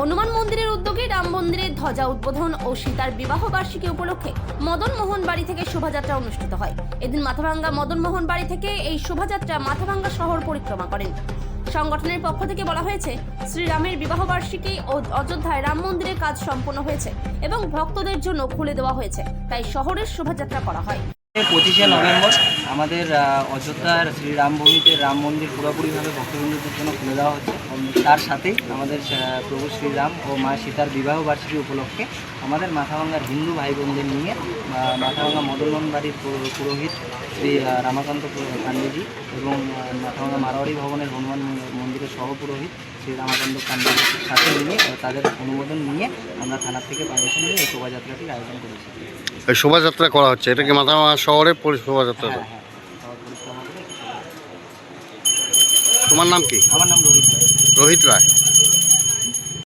হনুমান মন্দিরের উদ্যোগে রাম মন্দিরের ধ্বজা উদ্বোধন ও সীতার বিবাহ বার্ষিকী উপলক্ষে মদন মোহন বাড়ি থেকে শোভাযাত্রা অনুষ্ঠিত হয়। এদিন মাথাভাঙ্গা মদন মোহন বাড়ি থেকে এই শোভাযাত্রা মাথাভাঙ্গা শহর পরিক্রমা করেন। সংগঠনের পক্ষ থেকে বলা হয়েছে, শ্রীরামের বিবাহ বার্ষিকী ও অযোধ্যায় রাম মন্দিরের কাজ সম্পন্ন হয়েছে এবং ভক্তদের জন্য খুলে দেওয়া হয়েছে। তাই শহরের শোভাযাত্রা করা হয়। পঁচিশে নভেম্বর আমাদের অযোধ্যার শ্রীরামভূমিতে রাম মন্দির পুরোপুরিভাবে ভক্তবৃন্দদের জন্য খুলে দেওয়া হচ্ছে। তার সাথেই আমাদের প্রভু শ্রীরাম ও মা সীতার বিবাহ বার্ষিকী উপলক্ষে আমাদের মাথাভাঙ্গার হিন্দু ভাই বোনদের নিয়ে মাথাভাঙ্গা মদনমোহন বাড়ির পুরোহিত শ্রী রামাকান্ত পাণ্ডেজি এবং মাথাভাঙ্গা মারোয়ারি ভবনের হনুমান মন্দিরের সহপুরোহিত শ্রী রামাকান্ত পাণ্ডেজির সাথে নিয়ে তাদের অনুমোদন নিয়ে আমরা থানার থেকে পারমিশন নিয়ে এই শোভাযাত্রাটির আয়োজন করেছি। এই শোভাযাত্রা করা হচ্ছে? এটা কি মাথা শহরে শোভাযাত্রা? হ্যাঁ হ্যাঁ তোমার নাম কি? আমার নাম রোহিত রায়। রোহিত রায়।